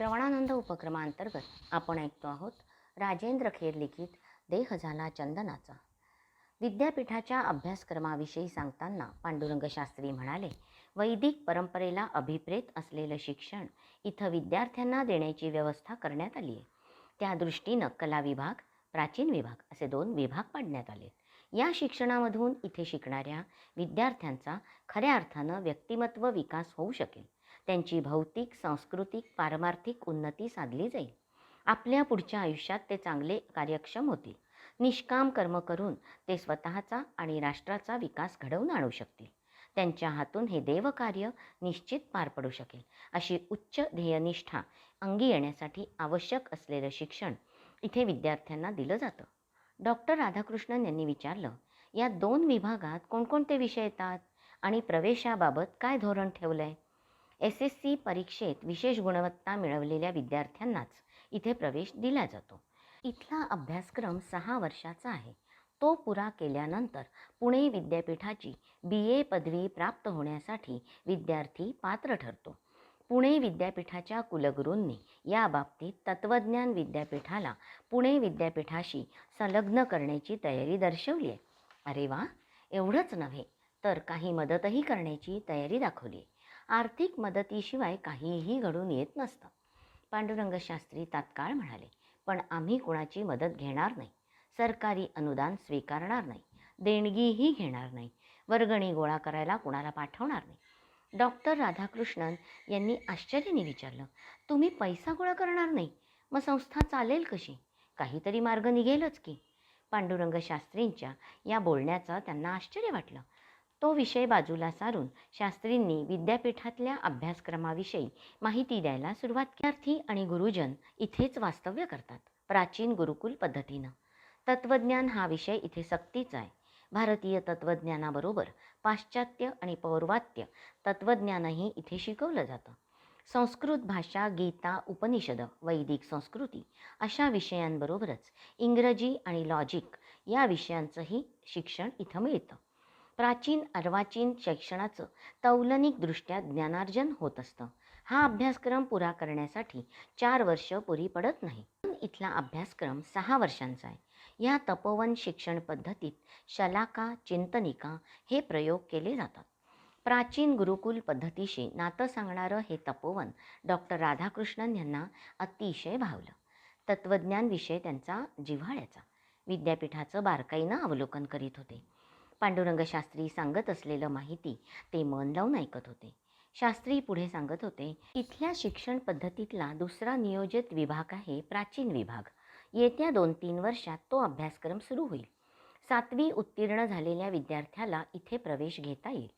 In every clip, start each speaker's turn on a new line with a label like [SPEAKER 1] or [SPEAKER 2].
[SPEAKER 1] श्रवणानंद उपक्रमांतर्गत आपण ऐकतो आहोत राजेंद्र खेर लिखित देह झाला चंदनाचा. विद्यापीठाच्या अभ्यासक्रमाविषयी सांगताना पांडुरंग शास्त्री म्हणाले वैदिक परंपरेला अभिप्रेत असलेलं शिक्षण इथं विद्यार्थ्यांना देण्याची व्यवस्था करण्यात आली आहे. त्या दृष्टीनं कला विभाग प्राचीन विभाग असे दोन विभाग पाडण्यात आले. या शिक्षणामधून इथे शिकणाऱ्या विद्यार्थ्यांचा खऱ्या अर्थानं व्यक्तिमत्व विकास होऊ शकेल. त्यांची भौतिक सांस्कृतिक पारमार्थिक उन्नती साधली जाईल. आपल्या पुढच्या आयुष्यात ते चांगले कार्यक्षम होतील. निष्काम कर्म करून ते स्वतःचा आणि राष्ट्राचा विकास घडवून आणू शकतील. त्यांच्या हातून हे देवकार्य निश्चित पार पडू शकेल. अशी उच्च ध्येयनिष्ठा अंगी येण्यासाठी आवश्यक असलेलं शिक्षण इथे विद्यार्थ्यांना दिलं जातं. डॉक्टर राधाकृष्णन यांनी विचारलं या दोन विभागात कोणकोणते विषय येतात आणि प्रवेशाबाबत काय धोरण ठेवलं आहे एस एस सी परीक्षेत विशेष गुणवत्ता मिळवलेल्या विद्यार्थ्यांनाच इथे प्रवेश दिला जातो. इथला अभ्यासक्रम सहा वर्षाचा आहे. तो पुरा केल्यानंतर पुणे विद्यापीठाची बी ए पदवी प्राप्त होण्यासाठी विद्यार्थी पात्र ठरतो. पुणे विद्यापीठाच्या कुलगुरूंनी या बाबतीत तत्त्वज्ञान विद्यापीठाला पुणे विद्यापीठाशी संलग्न करण्याची तयारी दर्शवली आहे. अरे वा! एवढंच नव्हे तर काही मदतही करण्याची तयारी दाखवली आहे. आर्थिक मदतीशिवाय काहीही घडून येत नसतं. पांडुरंग शास्त्री तात्काळ म्हणाले पण आम्ही कोणाची मदत घेणार नाही. सरकारी अनुदान स्वीकारणार नाही. देणगीही घेणार नाही. वर्गणी गोळा करायला कुणाला पाठवणार नाही. डॉक्टर राधाकृष्णन यांनी आश्चर्याने विचारलं तुम्ही पैसा गोळा करणार नाही? मग संस्था चालेल कशी? काहीतरी मार्ग निघेलच की. पांडुरंग शास्त्रींच्या या बोलण्याचं त्यांना आश्चर्य वाटलं. तो विषय बाजूला सारून शास्त्रींनी विद्यापीठातल्या अभ्यासक्रमाविषयी माहिती द्यायला सुरुवात विद्यार्थी आणि गुरुजन इथेच वास्तव्य करतात प्राचीन गुरुकुल पद्धतीनं. तत्त्वज्ञान हा विषय इथे सक्तीचा आहे. भारतीय तत्त्वज्ञानाबरोबर पाश्चात्य आणि पौर्वात्य तत्त्वज्ञानही इथे शिकवलं जातं. संस्कृत भाषा गीता उपनिषद वैदिक संस्कृती अशा विषयांबरोबरच इंग्रजी आणि लॉजिक या विषयांचंही शिक्षण इथं मिळतं. प्राचीन अर्वाचीन शैक्षणाचं तौलनिकदृष्ट्या ज्ञानार्जन होत असतं. हा अभ्यासक्रम पुरा करण्यासाठी चार वर्ष पुरी पडत नाही. इथला अभ्यासक्रम सहा वर्षांचा आहे. या तपोवन शिक्षण पद्धतीत शलाका चिंतनिका हे प्रयोग केले जातात. प्राचीन गुरुकुल पद्धतीशी नातं सांगणारं हे तपोवन डॉक्टर राधाकृष्णन यांना अतिशय भावलं. तत्त्वज्ञान विषय त्यांचा जिव्हाळ्याचा. विद्यापीठाचं बारकाईनं अवलोकन करीत होते. पांडुरंग शास्त्री सांगत असलेलं माहिती ते मन लावून ऐकत होते. शास्त्री पुढे सांगत होते इथल्या शिक्षण पद्धतीतला दुसरा नियोजित विभाग आहे प्राचीन विभाग. येत्या दोन तीन वर्षात तो अभ्यासक्रम सुरू होईल. सातवी उत्तीर्ण झालेल्या विद्यार्थ्याला इथे प्रवेश घेता येईल.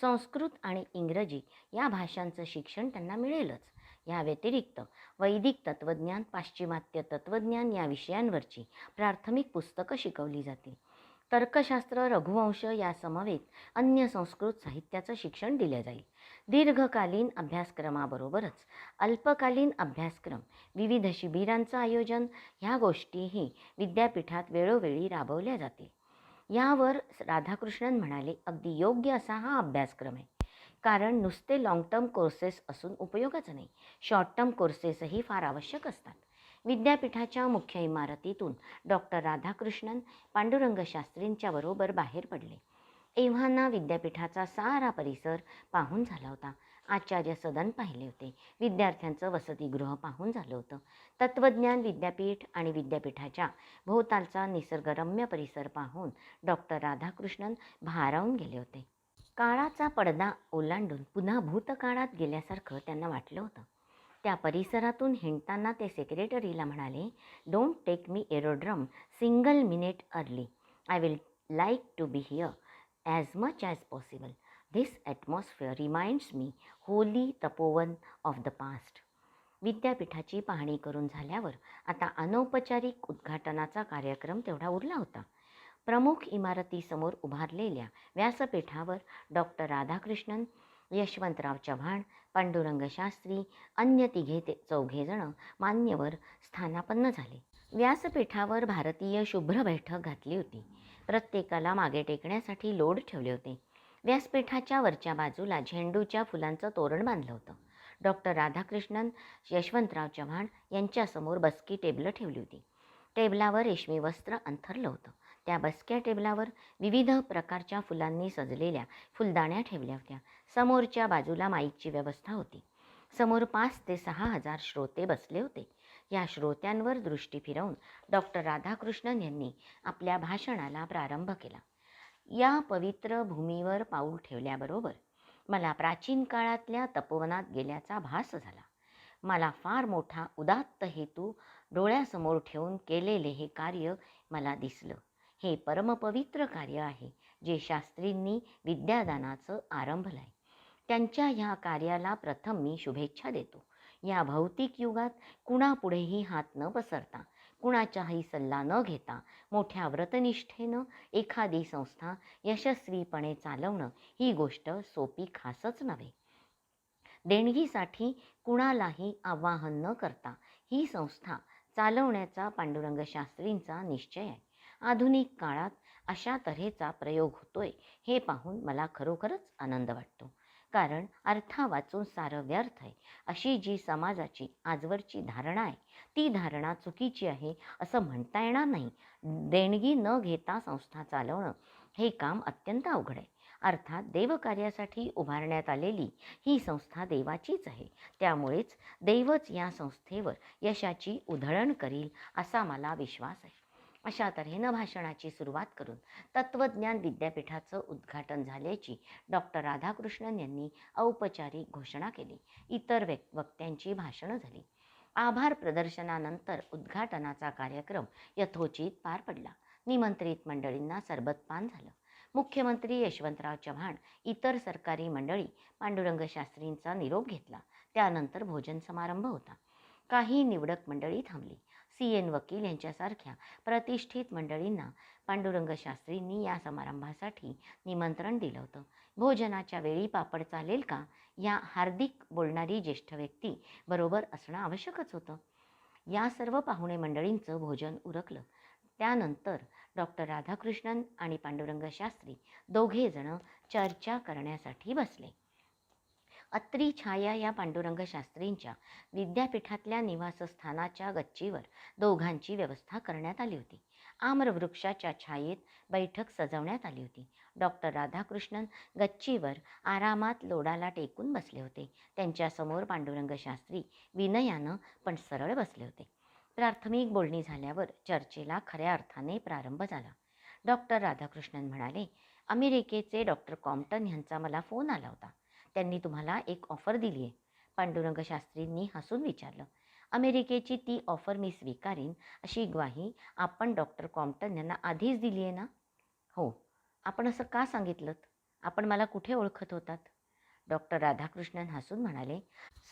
[SPEAKER 1] संस्कृत आणि इंग्रजी या भाषांचं शिक्षण त्यांना मिळेलच. या व्यतिरिक्त वैदिक तत्त्वज्ञान पाश्चिमात्य तत्त्वज्ञान या विषयांवरची प्राथमिक पुस्तकं शिकवली जातील. तर्कशास्त्र रघुवंश यासमवेत अन्य संस्कृत साहित्याचं शिक्षण दिलं जाईल. दीर्घकालीन अभ्यासक्रमाबरोबरच अल्पकालीन अभ्यासक्रम विविध शिबिरांचं आयोजन ह्या गोष्टीही विद्यापीठात वेळोवेळी राबवल्या जातील यावर राधाकृष्णन म्हणाले अगदी योग्य असा हा अभ्यासक्रम आहे. कारण नुसते लाँग टर्म कोर्सेस असून उपयोगाचं नाही. शॉर्ट टर्म कोर्सेसही फार आवश्यक असतात. विद्यापीठाच्या मुख्य इमारतीतून डॉक्टर राधाकृष्णन पांडुरंग शास्त्रींच्या बरोबर बाहेर पडले. एव्हाना विद्यापीठाचा सारा परिसर पाहून झाला होता. आचार्य सदन पाहिले होते. विद्यार्थ्यांचं वसतिगृह पाहून झालं होतं. तत्त्वज्ञान विद्यापीठ आणि विद्यापीठाच्या भोवतालचा निसर्गरम्य परिसर पाहून डॉक्टर राधाकृष्णन भारावून गेले होते. काळाचा पडदा ओलांडून पुन्हा भूतकाळात गेल्यासारखं त्यांना वाटलं होतं. त्या परिसरातून हिंडताना ते सेक्रेटरीला म्हणाले don't take me aerodrome single minute early I will like to be here as much as possible this atmosphere reminds me holy Tapovan of the past विद्यापीठाची पाहणी करून झाल्यावर आता अनौपचारिक उद्घाटनाचा कार्यक्रम तेवढा उरला होता. प्रमुख इमारतीसमोर उभारलेल्या व्यासपीठावर डॉक्टर राधाकृष्णन यशवंतराव चव्हाण पांडुरंग शास्त्री अन्य तिघे ते चौघेजणं मान्यवर स्थानापन्न झाले. व्यासपीठावर भारतीय शुभ्र बैठक घातली होती. प्रत्येकाला मागे टेकण्यासाठी लोड ठेवले होते. व्यासपीठाच्या वरच्या बाजूला झेंडूच्या फुलांचं तोरण बांधलं होतं. डॉक्टर राधाकृष्णन यशवंतराव चव्हाण यांच्यासमोर बसकी टेबलं ठेवली होती. टेबलावर रेशमी वस्त्र अंथरलं होतं. त्या बसक्या टेबलावर विविध प्रकारच्या फुलांनी सजलेल्या फुलदाण्या ठेवल्या होत्या. समोरच्या बाजूला माईकची व्यवस्था होती. समोर पाच ते सहा हजार श्रोते बसले होते. या श्रोत्यांवर दृष्टी फिरवून डॉक्टर राधाकृष्णन यांनी आपल्या भाषणाला प्रारंभ केला. या पवित्र भूमीवर पाऊल ठेवल्याबरोबर मला प्राचीन काळातल्या तपोवनात गेल्याचा भास झाला. मला फार मोठा उदात्त हेतू डोळ्यासमोर ठेवून केलेले हे कार्य मला दिसलं. हे परमपवित्र कार्य आहे जे शास्त्रींनी विद्यादानाचं आरंभलं आहे त्यांच्या ह्या कार्याला प्रथम मी शुभेच्छा देतो. या भौतिक युगात कुणापुढेही हात न पसरता कुणाचाही सल्ला न घेता मोठ्या व्रतनिष्ठेनं एखादी संस्था यशस्वीपणे चालवणं ही गोष्ट सोपी खासच नव्हे. देणगीसाठी कुणालाही आवाहन न करता ही संस्था चालवण्याचा पांडुरंग शास्त्रींचा निश्चय आहे. आधुनिक काळात अशा तऱ्हेचा प्रयोग होतोय हे पाहून मला खरोखरच आनंद वाटतो. कारण अर्था वाचून सारं व्यर्थ आहे. अशी जी समाजाची आजवरची धारणा आहे ती धारणा चुकीची आहे असं म्हणता येणार नाही. देणगी न घेता संस्था चालवणं हे काम अत्यंत अवघड आहे. अर्थात देवकार्यासाठी उभारण्यात आलेली ही संस्था देवाचीच आहे. त्यामुळेच देवच या संस्थेवर यशाची उधळण करील असा मला विश्वास आहे. अशा तऱ्हेनं भाषणाची सुरुवात करून तत्त्वज्ञान विद्यापीठाचं उद्घाटन झाल्याची डॉक्टर राधाकृष्णन यांनी औपचारिक घोषणा केली. इतर व्यक् वक्त्यांची भाषणं झाली. आभार प्रदर्शनानंतर उद्घाटनाचा कार्यक्रम यथोचित पार पडला. निमंत्रित मंडळींना सरबतपान झालं. मुख्यमंत्री यशवंतराव चव्हाण इतर सरकारी मंडळी पांडुरंग शास्त्रींचा निरोप घेतला. त्यानंतर भोजन समारंभ होता. काही निवडक मंडळी थांबली. सी एन वकील यांच्यासारख्या प्रतिष्ठित मंडळींना पांडुरंग शास्त्रींनी या समारंभासाठी निमंत्रण दिलं होतं. भोजनाच्या वेळी पापड चालेल का? या हार्दिक बोलणारी ज्येष्ठ व्यक्ती बरोबर असणं आवश्यकच होतं. या सर्व पाहुणे मंडळींचं भोजन उरकलं. त्यानंतर डॉक्टर राधाकृष्णन आणि पांडुरंग शास्त्री दोघेजणं चर्चा करण्यासाठी बसले. अत्री छाया या पांडुरंग शास्त्रींच्या विद्यापीठातल्या निवासस्थानाच्या गच्चीवर दोघांची व्यवस्था करण्यात आली होती. आम्रवृक्षाच्या छायेत बैठक सजवण्यात आली होती. डॉक्टर राधाकृष्णन गच्चीवर आरामात लोडाला टेकून बसले होते. त्यांच्यासमोर पांडुरंग शास्त्री विनयानं पण सरळ बसले होते. प्राथमिक बोलणी झाल्यावर चर्चेला खऱ्या अर्थाने प्रारंभ झाला. डॉक्टर राधाकृष्णन म्हणाले अमेरिकेचे डॉक्टर कॉम्प्टन यांचा मला फोन आला होता. त्यांनी तुम्हाला एक ऑफर दिली आहे पांडुरंग शास्त्रींनी हसून विचारलं अमेरिकेची ती ऑफर मी स्वीकारीन अशी ग्वाही आपण डॉक्टर कॉम्प्टन यांना आधीच दिली आहे ना? हो. आपण असं का सांगितलं आपण मला कुठे ओळखत होतात? डॉक्टर राधाकृष्णन हसून म्हणाले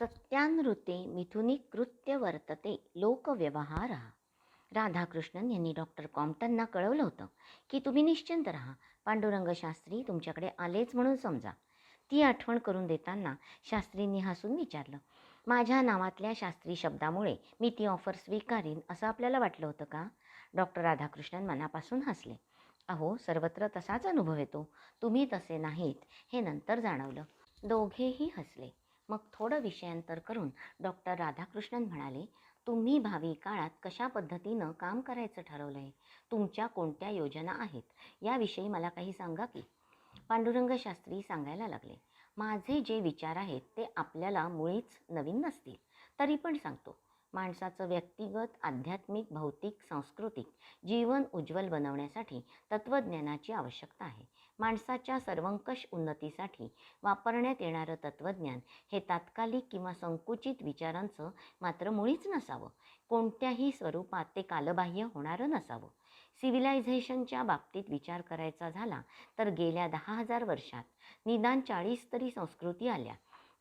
[SPEAKER 1] सत्यानृते मिथुनी कृत्य वर्तते लोकव्यवहार. राधाकृष्णन यांनी डॉक्टर कॉम्प्टनना कळवलं होतं की तुम्ही निश्चिंत राहा. पांडुरंग शास्त्री तुमच्याकडे आलेच म्हणून समजा. ती आठवण करून देताना शास्त्रींनी हसून विचारलं माझ्या नावातल्या शास्त्री शब्दामुळे मी ती ऑफर स्वीकारीन असं आपल्याला वाटलं होतं का? डॉक्टर राधाकृष्णन मनापासून हसले. अहो सर्वत्र तसाच अनुभव येतो. तुम्ही तसे नाहीत हे नंतर जाणवलं. दोघेही हसले. मग थोडं विषयांतर करून डॉक्टर राधाकृष्णन म्हणाले तुम्ही भावी काळात कशा पद्धतीनं काम करायचं ठरवलं आहे तुमच्या कोणत्या योजना आहेत? याविषयी मला काही सांगा की. पांडुरंग शास्त्री सांगायला लागले माझे जे विचार आहेत ते आपल्याला मुळीच नवीन नसतील तरी पण सांगतो. माणसाचं व्यक्तिगत आध्यात्मिक भौतिक सांस्कृतिक जीवन उज्ज्वल बनवण्यासाठी तत्त्वज्ञानाची आवश्यकता आहे. माणसाच्या सर्वंकष उन्नतीसाठी वापरण्यात येणारं तत्त्वज्ञान हे तात्कालिक किंवा संकुचित विचारांचं मात्र मुळीच नसावं. कोणत्याही स्वरूपात ते कालबाह्य होणारं नसावं. सिव्हिलायझेशनच्या बाबतीत विचार करायचा झाला तर गेल्या दहा हजार वर्षात निदान चाळीस तरी संस्कृती आल्या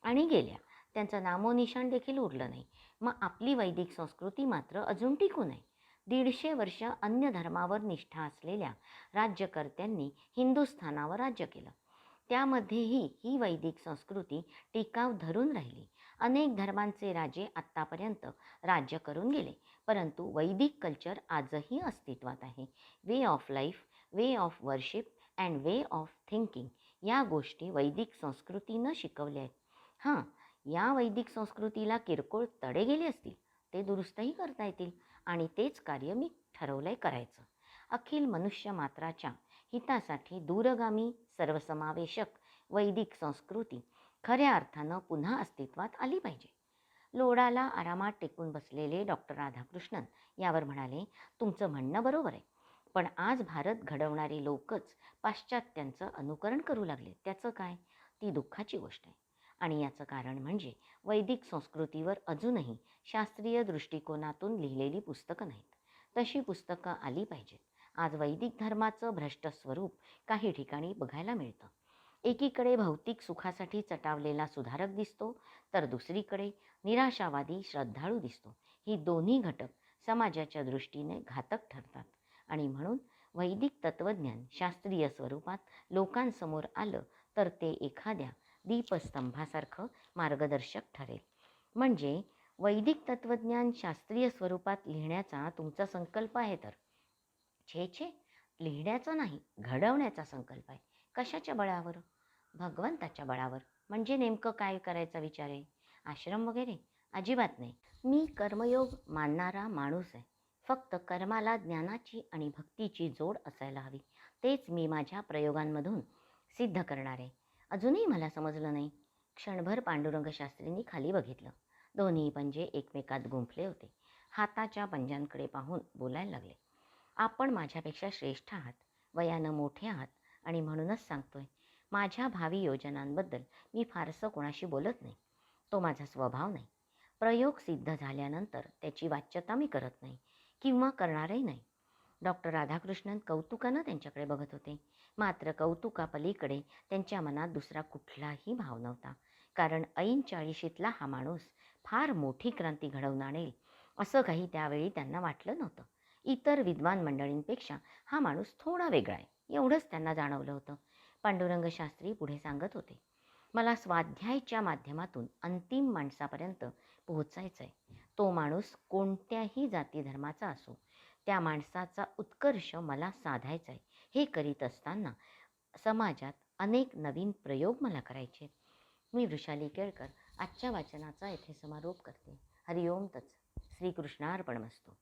[SPEAKER 1] आणि गेल्या. त्यांचं नामोनिशाण देखील उरलं नाही. मग आपली वैदिक संस्कृती मात्र अजून टिकू नये. दीडशे वर्ष अन्य धर्मावर निष्ठा असलेल्या राज्यकर्त्यांनी हिंदुस्थानावर राज्य केलं. त्यामध्येही ही वैदिक संस्कृती टिकाव धरून राहिली. अनेक धर्मांचे राजे आत्तापर्यंत राज्य करून गेले. परंतु वैदिक कल्चर आजही अस्तित्वात आहे. Way of life way of worship and way of thinking या गोष्टी वैदिक संस्कृतीनं शिकवल्या आहेत. हां या वैदिक संस्कृतीला किरकोळ तडे गेले असतील ते दुरुस्तही करता येतील आणि तेच कार्य मी ठरवलं आहे करायचं. अखिल मनुष्य मात्राच्या हितासाठी दूरगामी सर्वसमावेशक वैदिक संस्कृती खऱ्या अर्थानं पुन्हा अस्तित्वात आली पाहिजे. लोडाला आरामात टेकून बसलेले डॉक्टर राधाकृष्णन यावर म्हणाले तुमचं म्हणणं बरोबर आहे पण आज भारत घडवणारी लोकच पाश्चात्यांचं अनुकरण करू लागले. त्याचं काय? ती दुःखाची गोष्ट आहे. आणि याचं कारण म्हणजे वैदिक संस्कृतीवर अजूनही शास्त्रीय दृष्टिकोनातून लिहिलेली पुस्तकं नाहीत. तशी पुस्तकं आली पाहिजेत. आज वैदिक धर्माचं भ्रष्ट स्वरूप काही ठिकाणी बघायला मिळतं. एकीकडे भौतिक सुखासाठी चटावलेला सुधारक दिसतो तर दुसरीकडे निराशावादी श्रद्धाळू दिसतो. ही दोन्ही घटक समाजाच्या दृष्टीने घातक ठरतात. आणि म्हणून वैदिक तत्त्वज्ञान शास्त्रीय स्वरूपात लोकांसमोर आलं तर ते एखाद्या दीपस्तंभासारखं मार्गदर्शक ठरेल. म्हणजे वैदिक तत्त्वज्ञान शास्त्रीय स्वरूपात लिहिण्याचा तुमचा संकल्प आहे तर? छे छे लिहिण्याचा नाही घडवण्याचा संकल्प आहे. कशाच्या बळावर? भगवंताच्या बळावर. म्हणजे नेमकं काय करायचा विचार आहे? आश्रम वगैरे? अजिबात नाही. मी कर्मयोग मानणारा माणूस आहे. फक्त कर्माला ज्ञानाची आणि भक्तीची जोड असायला हवी. तेच मी माझ्या प्रयोगांमधून सिद्ध करणार आहे. अजूनही मला समजलं नाही. क्षणभर पांडुरंग शास्त्रींनी खाली बघितलं. दोन्ही पंजे एकमेकात गुंफले होते. हाताच्या पंजांकडे पाहून बोलायला लागले. आपण माझ्यापेक्षा श्रेष्ठ आहात. वयानं मोठे आहात आणि म्हणूनच सांगतोय. माझ्या भावी योजनांबद्दल मी फारसं कोणाशी बोलत नाही. तो माझा स्वभाव नाही. प्रयोग सिद्ध झाल्यानंतर त्याची वाच्यता मी करत नाही किंवा करणारही नाही. डॉक्टर राधाकृष्णन कौतुकानं त्यांच्याकडे बघत होते. मात्र कौतुकापलीकडे त्यांच्या मनात दुसरा कुठलाही भाव नव्हता. कारण ऐन चाळीशीतला हा माणूस फार मोठी क्रांती घडवून आणेल असं काही त्यावेळी त्यांना वाटलं नव्हतं. इतर विद्वान मंडळींपेक्षा हा माणूस थोडा वेगळा आहे एवढंच त्यांना जाणवलं होतं. पांडुरंग शास्त्री पुढे सांगत होते मला स्वाध्यायच्या माध्यमातून अंतिम माणसापर्यंत पोहोचायचं आहे तो माणूस कोणत्याही जाती धर्माचा असो त्या माणसाचा उत्कर्ष मला साधायचा आहे हे करीत असताना समाजात अनेक नवीन प्रयोग मला करायचे. मी वृषाली केळकर आजच्या वाचनाचा येथे समारोप करते. हरिओम अर्पणम असतो